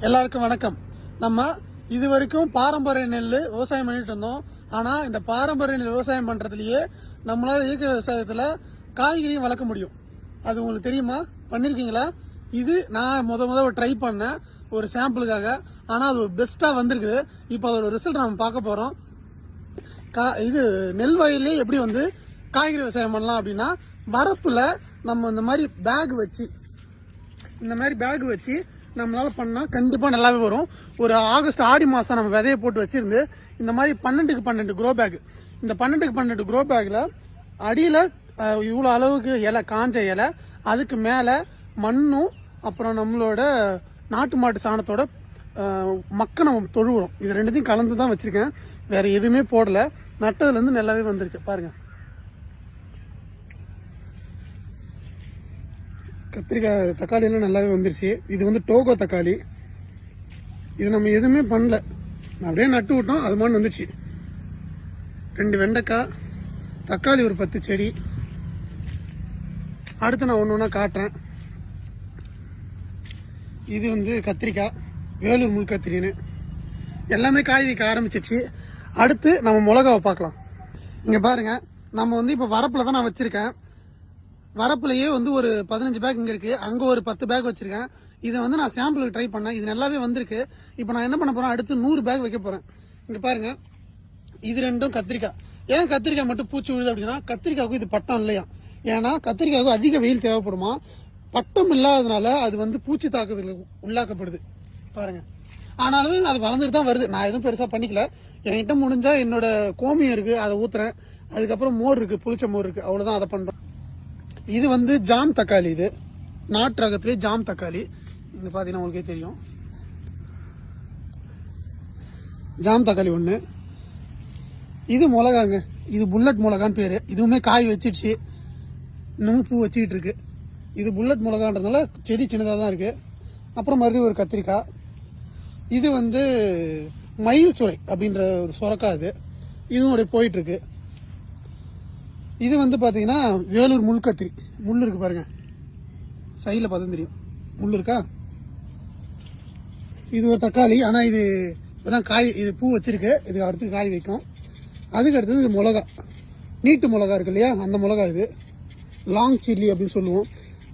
எல்லாருக்கும் வணக்கம். நம்ம இது வரைக்கும் பாரம்பரிய நெல் விவசாயம் பண்ணிட்டு இருந்தோம். ஆனா இந்த பாரம்பரிய நெல் விவசாயம் பண்றதுலயே நம்மளால இயற்கை விவசாயத்துல காய்கறியும் வளர்க்க முடியும். அது உங்களுக்கு தெரியுமா? பண்ணிருக்கீங்களா? இது நான் முத முத ட்ரை பண்ணேன் ஒரு சாம்பிளுக்காக ஆனா அது பெஸ்டா வந்திருக்குது. இப்போ அதோட ரிசல்ட் நம்ம பார்க்க போறோம். கா- இது நெல் வயல்லே எப்படி வந்து காய்கறி விவசாயம் பண்ணலாம் அப்படின்னா வரப்புல நம்ம இந்த மாதிரி பேக் வச்சு இந்த மாதிரி பேக் வச்சு நம்மளால் பண்ணால் கண்டிப்பாக நல்லாவே வரும். ஒரு ஆகஸ்ட் ஆடி மாதம் நம்ம விதைய போட்டு வச்சுருந்து இந்த மாதிரி பன்னெண்டுக்கு பன்னெண்டு க்ரோ பேக் இந்த பன்னெண்டுக்கு பன்னெண்டு க்ரோ பேக்கில் அடியில் இவ்வளோ அளவுக்கு இலை காஞ்ச இலை அதுக்கு மேலே மண்ணும் அப்புறம் நம்மளோட நாட்டு மாட்டு சாணத்தோட மக்க நம்ம தொழுவுறோம். இது ரெண்டுத்தையும் கலந்து தான் வச்சுருக்கேன். வேறு எதுவுமே போடல. நட்டதுலேருந்து நல்லாவே வந்திருக்கு. பாருங்கள் கத்திரிக்காய் தக்காளி எல்லாம் நல்லாவே வந்துருச்சு. இது வந்து டோகோ தக்காளி. இது நம்ம எதுவுமே பண்ணல. அப்படியே நட்டு விட்டோம். அது மாதிரி வந்துச்சு. ரெண்டு வெண்டைக்காய் தக்காளி ஒரு பத்து செடி. அடுத்து நான் ஒன்று ஒன்றா காட்டுறேன். இது வந்து கத்திரிக்காய் வேலூர் முள் கத்திரின்னு. எல்லாமே காய் வைக்க ஆரம்பிச்சிருச்சு. அடுத்து நம்ம மிளகாவை பார்க்கலாம். இங்கே பாருங்க. நம்ம வந்து இப்போ வரப்பில் தான் நான் வச்சுருக்கேன். வரப்புலயே வந்து ஒரு பதினஞ்சு பேக் இங்க இருக்கு. அங்க ஒரு பத்து பேக் வச்சிருக்கேன். இதை வந்து நான் சாம்பிளுக்கு ட்ரை பண்ணேன். இது நல்லாவே வந்திருக்கு. இப்போ நான் என்ன பண்ண போறேன்? அடுத்து நூறு பேக் வைக்க போறேன். இங்க பாருங்க. இது ரெண்டும் கத்திரிக்காய். ஏன் கத்திரிக்காய் மட்டும் பூச்சி விழுது அப்படின்னா கத்திரிக்காய்க்கு இது பட்டம் இல்லையா? ஏன்னா கத்திரிக்காய்க்கு அதிக வெயில் தேவைப்படுமா? பட்டம் இல்லாததுனால அது வந்து பூச்சி தாக்குதலுக்கு உள்ளாக்கப்படுது. பாருங்க. ஆனாலும் அது வளர்ந்துட்டு தான் வருது. நான் எதுவும் பெருசா பண்ணிக்கல. என்கிட்ட முடிஞ்சா என்னோட கோமியம் இருக்கு. அதை ஊத்துறேன். அதுக்கப்புறம் மோர் இருக்கு. புளிச்ச மோர் இருக்கு. அவ்வளவுதான். அதை பண்றோம். இது வந்து ஜாம் தக்காளி இது. நாட்டு ரகத்திலே ஜாம் தக்காளி. இது பாத்தீங்கன்னா உங்களுக்கே தெரியும். ஜாம் தக்காளி ஒண்ணு. இது மிளகாங்க. இது புல்லட் மிளகான்னு பேரு. இதுவுமே காய் வச்சிடுச்சு. இன்னமும் பூ வச்சுக்கிட்டு இருக்கு. இது புல்லட் மிளகான்றதுனால செடி சின்னதாக தான் இருக்கு. அப்புறம் மறுபடியும் ஒரு கத்திரிக்காய். இது வந்து மயில் சுரை அப்படின்ற ஒரு சுரக்காய் இது. இதுவும் அப்படியே போயிட்டு இருக்கு. இது வந்து பார்த்தீங்கன்னா வேலூர் முள் கத்திரி முள் இருக்கு பாருங்க. சைடில் பார்த்தா தெரியும். முள் இருக்கா? இது ஒரு தக்காளி. ஆனால் இது இப்போதான் காய் இது பூ வச்சிருக்கு. இது அடுத்து காய் வைக்கும். அதுக்கு அடுத்தது இது மிளகா. நீட்டு மிளகா இருக்கு இல்லையா? அந்த மிளகா இது. லாங் சில்லி அப்படின்னு சொல்லுவோம்.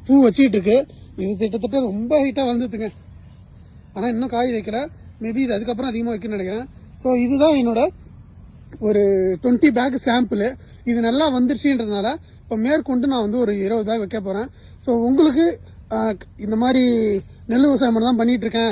பூ வச்சுக்கிட்டு இருக்கு. இது கிட்டத்தட்ட ரொம்ப ஹைட்டாக வளர்ந்துட்டுங்க ஆனால் இன்னும் காய் வைக்கல. மேபி இது அதுக்கப்புறம் அதிகமாக வைக்கணும்னு நினைக்கிறேன். ஸோ இதுதான் என்னோட ஒரு டுவெண்ட்டி பேக் சாம்பிள். இது நல்லா வந்துருச்சுன்றதுனால இப்போ மேற்கொண்டு நான் வந்து ஒரு இருபது பேக் வைக்க போகிறேன் ஸோ உங்களுக்கு இந்த மாதிரி நெல் விவசாயம் தான் பண்ணிகிட்ருக்கேன் இருக்கேன்.